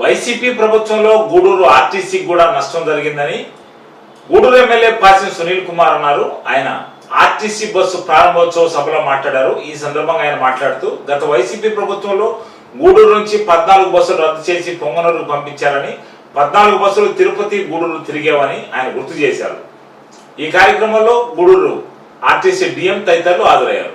YCP ప్రభుత్వంలో గూడూరు ఆర్టీసీకి కూడా నష్టం జరిగిందని గూడూరు ఎమ్మెల్యే పాసిన సునీల్ కుమార్ అన్నారు. ఆయన ఆర్టీసీ బస్సు ప్రారంభోత్సవ సభలో మాట్లాడారు. ఈ సందర్భంగా ఆయన మాట్లాడుతూ గత వైసీపీ ప్రభుత్వంలో గూడూరు నుంచి పద్నాలుగు బస్సులు రద్దు చేసి పొంగనూరుకు పంపించారని పద్నాలుగు బస్సులు తిరుపతి గూడూరు తిరిగేవని ఆయన గుర్తు చేశారు. ఈ కార్యక్రమంలో గూడూరు ఆర్టీసీ డిఎం తదితరులు హాజరయ్యారు.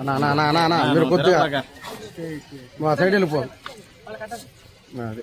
అన్నా మీరు కొద్దిగా మా సైడ్ వెళ్ళిపో. అది.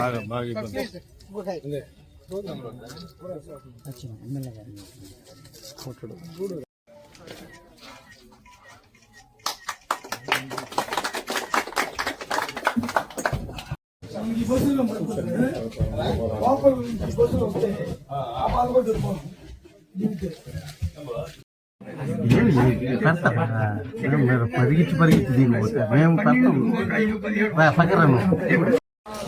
బాగా బాగా మీరు పరిగెత్తి పరిగెత్తి దిగిపోతే. మేము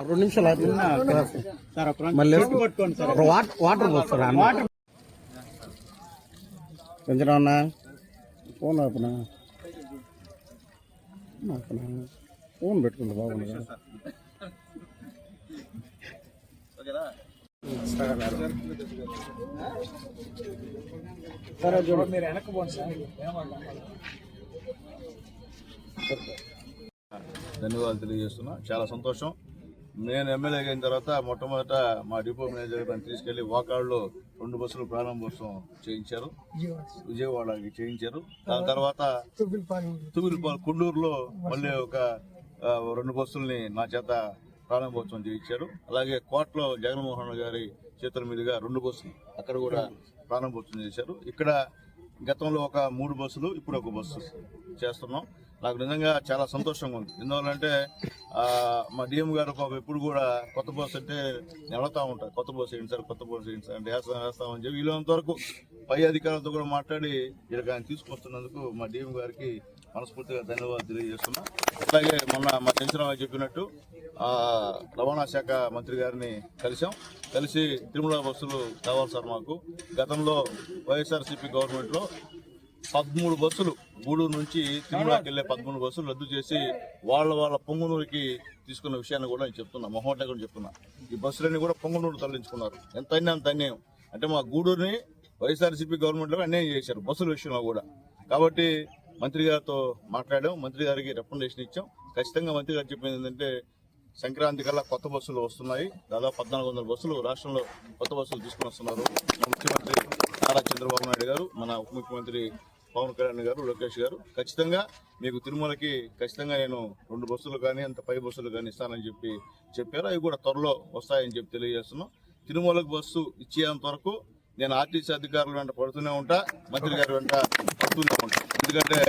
రెండు నిమిషాలు ఆపి. మళ్ళీ వాటర్ వాటర్ పోస్తారా కొంచెం అన్నా ఫోన్ ఆపనా ఆపనా ఫోన్ పెట్టుకుంది బాగుంది కదా సరే చూడు మీరు వెనక్కి పోండి సార్ ధన్యవాదాలు తెలియజేస్తున్నా. చాలా సంతోషం. నేను ఎమ్మెల్యే అయిన తర్వాత మొట్టమొదట మా డిపో మేనేజర్ గారిని తీసుకెళ్ళి వాకాడులో రెండు బస్సులు ప్రారంభోత్సవం చేయించారు. విజయవాడకి చేయించారు. దాని తర్వాత తుగిలిపాలు కుండూరులో మళ్ళీ ఒక రెండు బస్సుల్ని నా చేత ప్రారంభోత్సవం చేయించారు. అలాగే కోటలో జగన్మోహన్ గారి చేతుల మీదుగా రెండు బస్సులు అక్కడ కూడా ప్రారంభోత్సవం చేశారు. ఇక్కడ గతంలో ఒక మూడు బస్సులు ఇప్పుడు ఒక బస్సు చేస్తున్నాం. నాకు నిజంగా చాలా సంతోషంగా ఉంది. ఎందువల్లంటే మా డిఎం గారు ఎప్పుడు కూడా కొత్త బస్సు అంటే నేను ఉంటారు ఉంటాను కొత్త బస్సు ఏంటి సార్ కొత్త బస్సు ఏంటి సార్ అంటే వేస్తాం వేస్తామని చెప్పి వీళ్ళంత వరకు పై అధికారులతో కూడా మాట్లాడి వీళ్ళకి ఆయన తీసుకొస్తున్నందుకు మా డిఎం గారికి మనస్ఫూర్తిగా ధన్యవాదాలు తెలియజేస్తున్నా. అట్లాగే మొన్న మా చంద్రరావు చెప్పినట్టు రవాణా శాఖ మంత్రి గారిని కలిసాం కలిసి తిరుమల బస్సులు కావాలి సార్ మాకు. గతంలో వైఎస్ఆర్సీపీ గవర్నమెంట్లో పదమూడు బస్సులు గూడూరు నుంచి తిరుమలకి వెళ్ళే పదమూడు బస్సులు రద్దు చేసి వాళ్ళ వాళ్ళ పొంగునూరుకి తీసుకున్న విషయాన్ని కూడా నేను చెప్తున్నా మొహోట కూడా చెప్తున్నా. ఈ బస్సులన్నీ కూడా పొంగునూరు తరలించుకున్నారు. ఎంత అయినా అంత అన్యాయం. అంటే మా గూడూరుని వైఎస్ఆర్సీపీ గవర్నమెంట్లో అన్యాయం చేశారు బస్సుల విషయంలో కూడా. కాబట్టి మంత్రి గారితో మాట్లాడాం మంత్రి గారికి రికమెండేషన్ ఇచ్చాం. ఖచ్చితంగా మంత్రి గారు చెప్పింది ఏంటంటే సంక్రాంతి కల్లా కొత్త బస్సులు వస్తున్నాయి. దాదాపు పద్నాలుగు వందల బస్సులు రాష్ట్రంలో కొత్త బస్సులు తీసుకుని వస్తున్నారు. ముఖ్యమంత్రి నారా చంద్రబాబు నాయుడు గారు మన ఉప ముఖ్యమంత్రి పవన్ కళ్యాణ్ గారు లోకేష్ గారు. ఖచ్చితంగా మీకు తిరుమలకి ఖచ్చితంగా నేను రెండు బస్సులు కానీ అంత పై బస్సులు కానీ ఇస్తానని చెప్పి చెప్పారు. అవి కూడా త్వరలో వస్తాయని చెప్పి తెలియజేస్తున్నాం. తిరుమలకు బస్సు ఇచ్చేంత వరకు నేను ఆర్టీసీ అధికారుల వెంట పడుతూనే ఉంటా మంత్రి గారి వెంట పడుతూనే ఉంటా. ఎందుకంటే